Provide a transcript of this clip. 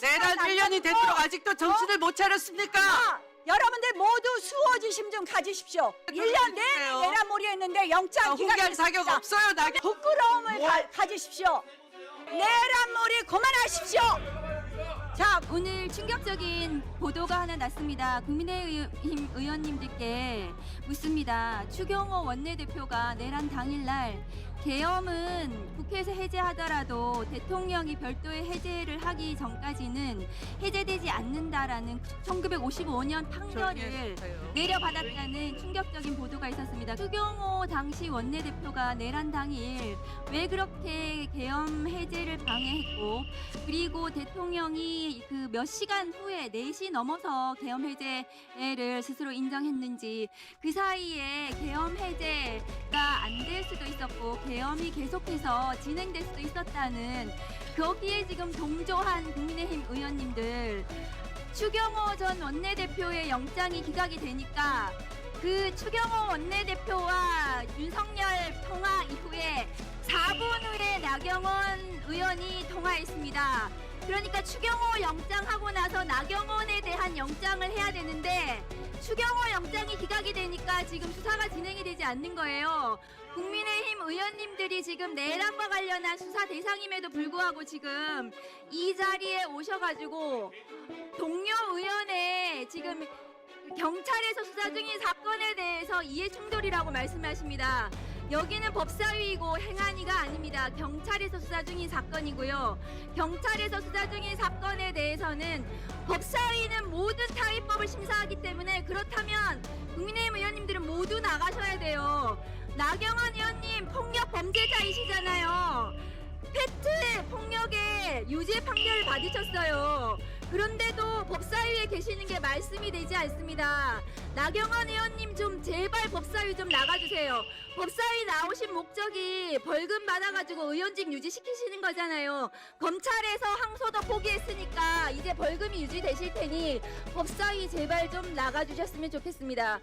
내란 1년이 되도록 아직도 정신을 못 차렸습니까? 자, 여러분들 모두 수호지심 좀 가지십시오. 1년 내내 해주세요. 내란몰이에 있는데 영장 아, 기각 홍기할 자격 없어요, 나 부끄러움을 가, 가지십시오. 내란몰이 그만하십시오. 자, 오늘 충격적인 보도가 하나 났습니다. 국민의힘 의원님들께 묻습니다. 추경호 원내대표가 내란 당일날 계엄은 국회에서 해제하더라도 대통령이 별도의 해제를 하기 전까지는 해제되지 않는다라는 1955년 판결을 내려받았다는 충격적인 보도가 있었습니다. 추경호 당시 원내대표가 내란 당일 왜 그렇게 계엄 해제를 방해했고 그리고 대통령이 그 몇 시간 후에 4시 넘어서 계엄 해제를 스스로 인정했는지 그 사이에 계엄 해제 가 안 될 수도 있었고 계엄이 계속해서 진행될 수도 있었다는 거기에 지금 동조한 국민의힘 의원님들 추경호 전 원내대표의 영장이 기각이 되니까 그 추경호 원내대표와 윤석열 통화 이후에 4분 후에 나경원 의원이 통화했습니다. 그러니까 추경호 영장 하고 나서 나경원에 대한 영장을 해야 되는데 추경호 영장이 기각이 지금 수사가 진행이 되지 않는 거예요. 국민의힘 의원님들이 지금 내란과 관련한 수사 대상임에도 불구하고 지금 이 자리에 오셔가지고 동료 의원의 지금 경찰에서 수사 중인 사건에 대해서 이해 충돌이라고 말씀하십니다. 여기는 법사위이고 행안위가 아닙니다. 경찰에서 수사 중인 사건이고요. 경찰에서 수사 중인 사건에 대해서는 법사위는 모든 타입법을 심사하기 때문에 그렇다면 나가셔야 돼요. 나경원 의원님 폭력 범죄자이시잖아요. 페트 폭력의 유죄 판결을 받으셨어요. 그런데도 법사위에 계시는 게 말씀이 되지 않습니다. 나경원 의원님 좀 제발 법사위 좀 나가주세요. 법사위 나오신 목적이 벌금 받아가지고 의원직 유지시키시는 거잖아요. 검찰에서 항소도 포기했으니까 이제 벌금이 유지되실 테니 법사위 제발 좀 나가주셨으면 좋겠습니다.